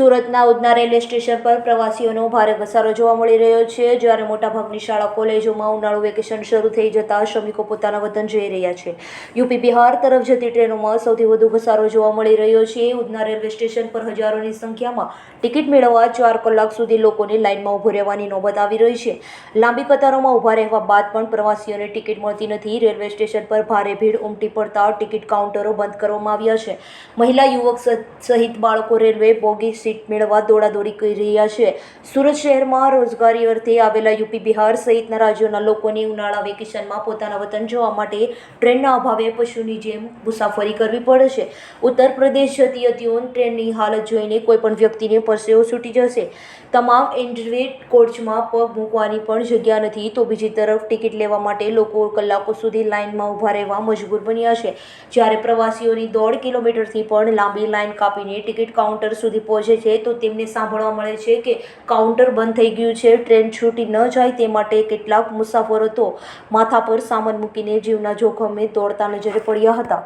સુરતના Udhna railway station પર પ્રવાસીઓનો ભારે ઘસારો જોવા મળી રહ્યો છે. જ્યારે મોટાભાગની શાળા, કોલેજોમાં ઉનાળુ વેકેશન શરૂ થઈ જતા શ્રમિકો પોતાના વતન જઈ રહ્યા છે. યુપી, બિહાર તરફ જતી ટ્રેનોમાં સૌથી વધુ ઘસારો જોવા મળી રહ્યો છે. ઉધના રેલવે સ્ટેશન પર હજારોની સંખ્યામાં ટિકિટ મેળવવા ચાર કલાક સુધી લોકોને લાઇનમાં ઊભું રહેવાની નોબત આવી રહી છે. લાંબી કતારોમાં ઊભા રહેવા બાદ પણ પ્રવાસીઓને ટિકિટ મળતી નથી. રેલવે સ્ટેશન પર ભારે ભીડ ઉમટી પડતા ટિકિટ કાઉન્ટરો બંધ કરવામાં આવ્યા છે. મહિલા, યુવક સહિત બાળકો રેલવે બોગી સીટ મેળવવા દોડાદોડી કરી રહ્યા છે. સુરત શહેરમાં રોજગારી અર્થે આવેલા યુપી, બિહાર સહિતના રાજ્યોના લોકોની ઉનાળા વેકેશનમાં પોતાના વતન જવા માટે ટ્રેનના અભાવે પશુની જેમ મુસાફરી કરવી પડે છે. ઉત્તર પ્રદેશ જતી હતી ટ્રેનની હાલત જોઈને કોઈપણ વ્યક્તિને પરસેવો છૂટી જશે. તમામ એન્ડ્રેડ કોચમાં પગ મૂકવાની પણ જગ્યા નથી, તો બીજી તરફ ટિકિટ લેવા માટે લોકો કલાકો સુધી લાઇનમાં ઊભા રહેવા મજબૂર બન્યા છે. જ્યારે પ્રવાસીઓની દોઢ કિલોમીટરથી પણ લાંબી લાઇન કાપીને ટિકિટ કાઉન્ટર સુધી પહોંચે છે તો તેમને સાંભળવા મળે છે કે કાઉન્ટર બંધ થઈ ગયું છે, ટ્રેન છૂટી ન જાય તે માટે કેટલાક મુસાફરો તો માથા પર સામાન મૂકીને જીવના જોખમે દોડતા નજરે પડ્યા હતા.